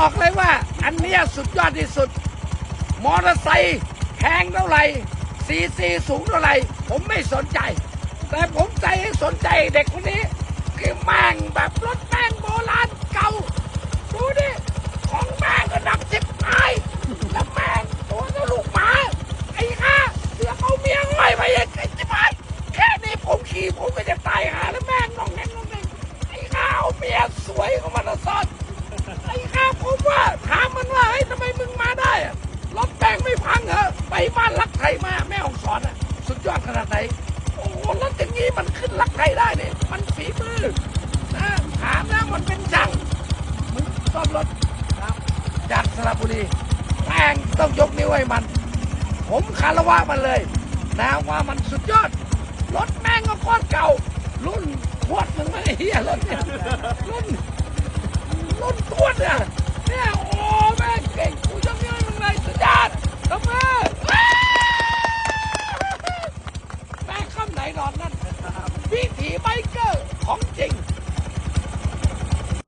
บอกเลยว่า อันเนี้ยสุดยอดที่สุด มอเตอร์ไซค์แพงเท่าไหร่ซีซีสูงเท่าไหร่ผมไม่สนใจ แต่ผมใจสนใจเด็กคนนี้คือแม่งแบบรถแม่งโบราณเก่า ดูดิ ของแม่งก็หนักสิบไม้แล้วแม่งตัวท่าลูกหมา ไอ้ห่าเสือเอาเมียง่อยไปเองไอ้จิ๋มแค่นี้ผมขี่ผมก็จะตายหาแล้วแม่งน้องแน่งน้องแน่งไอ้ห่าเอาเมียสวยเข้ามาละซ่อน บ้านรักไทยมาแม่ของสอนอะ สุดยอดขนาดไหน โอ้รถอย่างนี้มันขึ้นรักไทยได้เนี่ยมันฝีมือนะถามแล้วมันเป็นจังมึงซ่อมรถครับจากสระบุรีแป้งต้องยกนิ้วให้มัน ผมคารวะมันเลยนะว่ามันสุดยอด รถแม่งก็โคตรเก่า รุ่นขวดมึงไม่เฮียรถเนี่ย